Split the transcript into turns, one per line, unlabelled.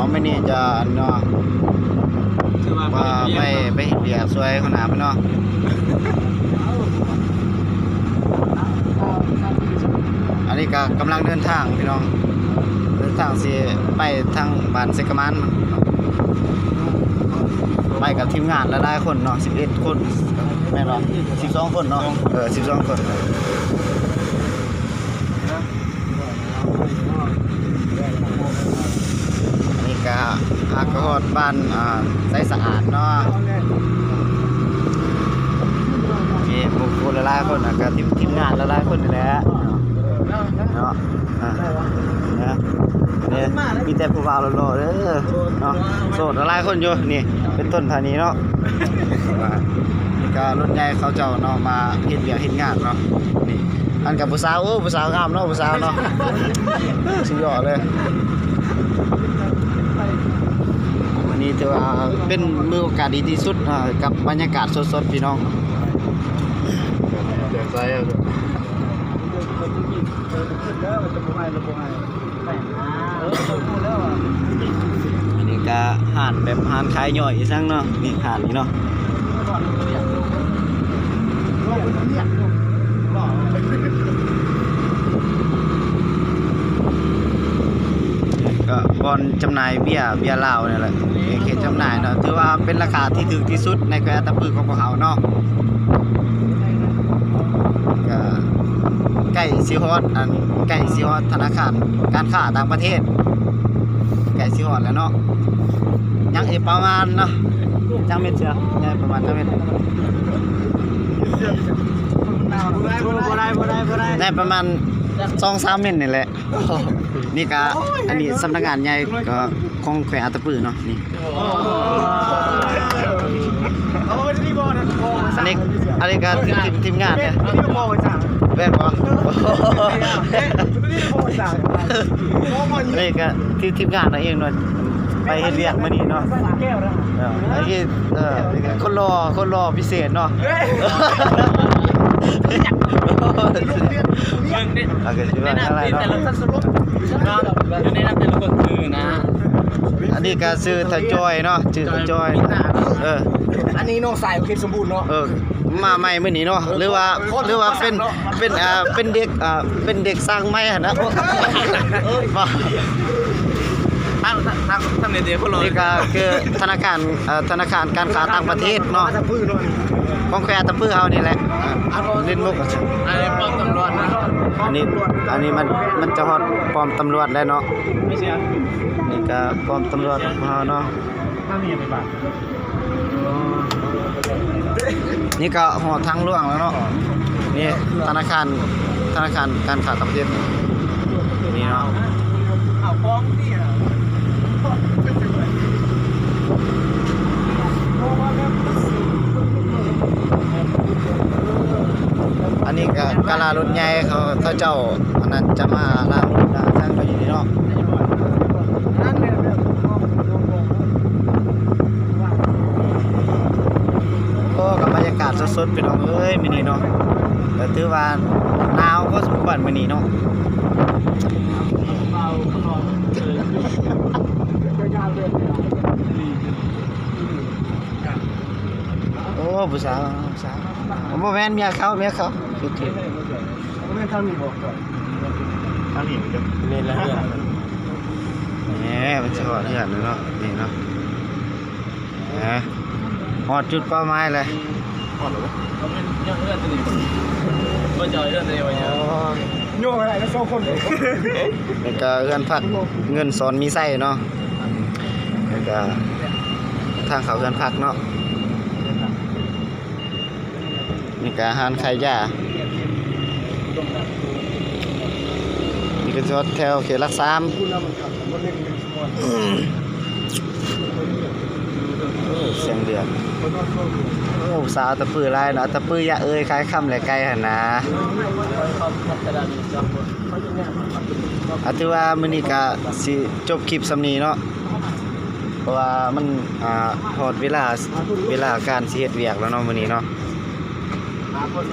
เอาไม่นี่จะเนาะ
คือว่า
ว่าไปไปเฮ็ดเบียกช่วยคนหาไปเนาะอันนี้ก็กำลังเดินทางพี่น้องเดินทางสิไปทางบ้านเซกะมันไปกับทีมงานหลายๆคนเนาะ11 คนแม่นบ่12 คนเนาะเออ12 คนอันนี้ก็อากาศ บ้านใสสะอาดเนาะมีบุคคลหลายคนนะก็ทีมทีมงานหลายคนนี่แหละเนาะนะเนี่ยมีแต่ผู้บ่าวหล่อๆเด้อเนาะโสดหลายคนอยู่นี่เป็นต้นพานี้เนาะก็รถใหญ่เขาเจ้าเนาะมาเฮ็ดเวียกเฮ็ดงานเนาะนี่อันกับผู้สาวโอ้ผู้สาวงามเนาะผู้สาวเนาะสุดยอดเลย นี้ถือว่าเป็นมือโอกาสดีที่สุดกับบรรยากาศสดๆพี่น้อง
เดินใจอะ
อันนี้ก็ห่านแบบห่านขายย่อยอีสั่งเนาะนี่ห่านนี่เนาะ อลจำหน่ายเบียร์เบียร์ลาวนี่แหละเขตจำหน่ายเนาะถือว่าเป็นราคาที่ถูกที่สุดในแคว้นตะปือของพวกเขาเนาะก็ใกล้ซีฮอดอันใกล้ซีฮอดธนาคารการค้าต่างประเทศใกล้ซีฮอดแล้วเนาะยังอีกประมาณเนาะจังเม็ดเชียวยังประมาณจังเม็ด
บ่ได้บ่ได้บ่ได้
ได้ประมาณสองสามเม็ดนี่แหละ นี่ก็อันนี้สำนักงานใหญ่ก็ของแขวงอัตตปือเนาะนี่
โอ้ยนี่บ่นะโอ้ย
อันนี้อันนี้ก็ทีมทีมทีมงานเนี่ย
นี่ก็บ่ไปสั่ง
แม่นบ่
นี่ก็บ่ไปสั่งโอ้มัน
นี่ก็ทีมทีมงานเราเองเนาะไปเฮ็ดเวียกมื้อนี้เนาะไอ้ที่เออนี่คนรอคนรอพิเศษเนาะ
เฮ้ย
โอเคสิว่าอะไรเนาะ
อันนี้นำแต่ละคนคือนะ
อันนี้ก็ชื่อทะจอยเนาะชื่อทะจอย เออ
อันนี้น้องสายโอเคสมบูรณ์เนาะ
เออ มาใหม่มื้อนี้เนาะ หรือว่า หรือว่าเป็น เป็น อ่า เป็นเด็ก อ่า เป็นเด็กสร้างใหม่หั่นนะบ่
ทางทางทางใน เดียวพวกเรา
นี่ก็คือธนาคารเอ่อธนาคารการค้าต่างประเทศเนาะ
จะพื้นเนาะ
ของแควตะปื้อเฮานี่แหละอ่าเล่นมุก
อันนี้ป้อมตำรวจนะ
อันนี้อันนี้มันมันจะฮอดปลอมตำรวจแล้วเนาะ
ไม่ใช่
นี่ก็ปลอมตำรวจของเฮาเนาะ
ถ้ามีไปบ้าง
นี่ก็หอทางหลวงแล้วเนาะนี่ธนาคารธนาคารการค้าต่างประเทศนี่เนาะ
เอาฟ้องที่อะ
อันนี้ ก็กาลารถใหญ่เขาเขาเจ้าอันนั้นจะมาลางรถล่างทางก็อยู่นี่เนาะ
นั่นเนี่ย
โอ้กับบรรยากาศสดๆพี่น้องเอ้ยมื้อนี้เนาะแต่ถือว่าหนาวก็สมควรมื้อนี้เนาะโอ้ ผู้สาวผู้สาวบ่แม่นเมียเขาเมียเขาผิดผิด
ไม่ทำมีบอกก่อนทำอีกจะเล่นแล้วเนี่ย
มันสิฮอดเฮือนเลยเนาะนี่เนาะแหมฮอดจุดเป้าหมายเลย
ก่อนหรอเขาเป็นยังเลื่อนตัวนี้ก็จะเลื่อนตัวนี้ไปเย
โอ้
อะโยกอะไรแล้วสองคนเลย
นี่ก็เฮือนพักเงินสอนมีไส้เนาะนี่ก็ทางเขาเฮือนพักเนาะ นี่ก็อาหารไขายยานี่ก็จอดแถวเขตหลักสาม
เสี
ยงเดือดโอ้สาวตะปือลายเนาะตะปืออย่าเอ้ยคล้ายคำแหลไกลหันนะ
เขาจจะเนี่ยมัน
อาถือว่ามือนี้ก็สิจบคลิปสำนีเนาะเพราะว่ามันอ่าฮอดเวลาเวลาการเสิเฮ็ดเวียกแล้วเนาะมื้อนี้เนาะ
Ako